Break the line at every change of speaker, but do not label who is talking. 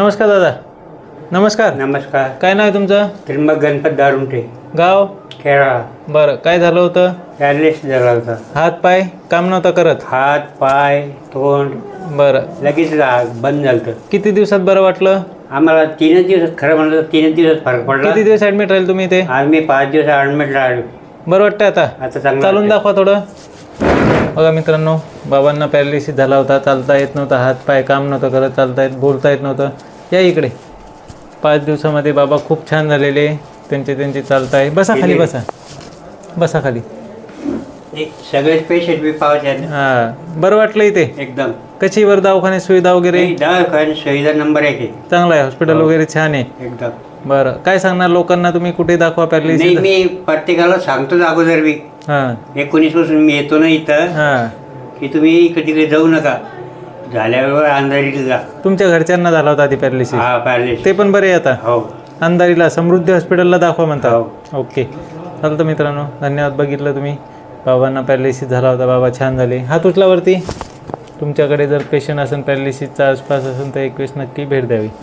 नमस्कार दादा. नमस्कार.
नमस्कार.
काय नाव आहे तुमचं?
त्र्यंबक गणपत दारुंटे.
गाव?
खेळा.
बरं. काय झालं होतं?
पॅरलेस झाला होता.
हात पाय काम नव्हतं करत?
हात पाय तोंड.
बरं.
लगेच बंद झालं.
किती दिवसात बरं वाटलं?
आम्हाला तीनच दिवसात खरं म्हणलं तर तीनच दिवसात फरक पडला.
किती दिवस ॲडमिट राहील तुम्ही इथे?
आज मी पाच दिवस ॲडमिट राहिलो.
बरं वाटतं आता.
आता चांगलं
चालून. दाखवा थोडं. बघा मित्रांनो बाबांना पॅरालिसिस झाला होता चालता येत नव्हता हात पाय काम नव्हतं करत चालता येत बोलता येत नव्हतं. या इकडे. पाच दिवसामध्ये बाबा खूप छान झालेले त्यांचे त्यांचे चालता आहे. बसा खाली बसा. बसा खाली.
एक सगळेच पेशंट बी पावते
हां बरं वाटलं इथे?
एकदम.
कशी बरं दवाखान्यात सुविधा वगैरे?
सुविधा नंबर एक आहे.
चांगलं आहे हॉस्पिटल वगैरे छान आहे.
एकदम.
बरं. काय सांगणार लोकांना तुम्ही कुठे दाखवा पॅरालिसिस
मी प्रत्येकाला सांगतोच अगोदर मी.
हां.
एकोणीसपासून मी येतो ना इथं
हां.
की तुम्ही इकडे तिकडे जाऊ नका. झाल्यावर अंधारीला जा.
तुमच्या घरच्यांना झाला होता आधी पॅरालिसिस
हा पॅरलेस
ते पण बरे आहे आता.
हो.
अंधारीला समृद्धी हॉस्पिटलला दाखवा म्हणता.
हो.
ओके. चालतं मित्रांनो धन्यवाद बघितलं तुम्ही. बाबांना पॅरालिसिस झाला होता बाबा छान झाले. हात उचला वरती. तुमच्याकडे जर पेशंट असेल पॅरालिसिसचा आसपास असेल तर एक वेळेस नक्की भेट द्यावी.